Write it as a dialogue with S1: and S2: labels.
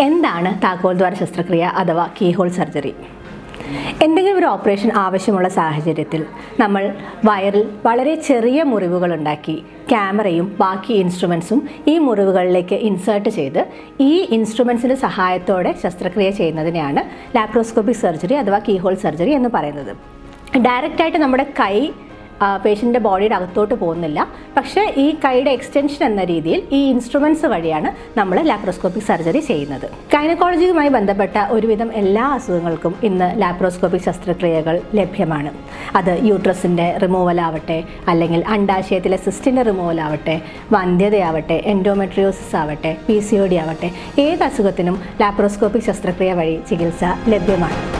S1: എന്താണ് താക്കോൽ ദ്വാര ശസ്ത്രക്രിയ അഥവാ കീഹോൾ സർജറി? എന്തെങ്കിലും ഒരു ഓപ്പറേഷൻ ആവശ്യമുള്ള സാഹചര്യത്തിൽ നമ്മൾ വയറിൽ വളരെ ചെറിയ മുറിവുകൾ ഉണ്ടാക്കി ക്യാമറയും ബാക്കി ഇൻസ്ട്രുമെൻസും ഈ മുറിവുകളിലേക്ക് ഇൻസേർട്ട് ചെയ്ത് ഈ ഇൻസ്ട്രുമെൻസിന്റെ സഹായത്തോടെ ശസ്ത്രക്രിയ ചെയ്യുന്നതിനെയാണ് ലാപ്രോസ്കോപ്പിക് സർജറി അഥവാ കീഹോൾ സർജറി എന്ന് പറയുന്നത്. ഡയറക്റ്റായിട്ട് നമ്മുടെ കൈ പേഷ്യന്റെ ബോഡിയുടെ അകത്തോട്ട് പോകുന്നില്ല. പക്ഷേ ഈ കൈയുടെ എക്സ്റ്റൻഷൻ എന്ന രീതിയിൽ ഈ ഇൻസ്ട്രുമെന്റ്സ് വഴിയാണ് നമ്മൾ ലാപ്രോസ്കോപ്പിക് സർജറി ചെയ്യുന്നത്. ഗൈനക്കോളജിയുമായി ബന്ധപ്പെട്ട ഒരുവിധം എല്ലാ അസുഖങ്ങൾക്കും ഇന്ന് ലാപ്രോസ്കോപ്പിക് ശസ്ത്രക്രിയകൾ ലഭ്യമാണ്. അത് യൂട്രസിന്റെ റിമൂവൽ ആവട്ടെ അല്ലെങ്കിൽ അണ്ടാശയത്തിലെ സിസ്റ്റിന്റെ റിമൂവൽ ആവട്ടെ വന്ധ്യതയാവട്ടെ എൻഡോമെട്രിയോസിസ് ആവട്ടെ പി സി ഒ ഡി ആവട്ടെ ഏത് അസുഖത്തിനും ലാപ്രോസ്കോപ്പിക് ശസ്ത്രക്രിയ വഴി ചികിത്സ ലഭ്യമാണ്.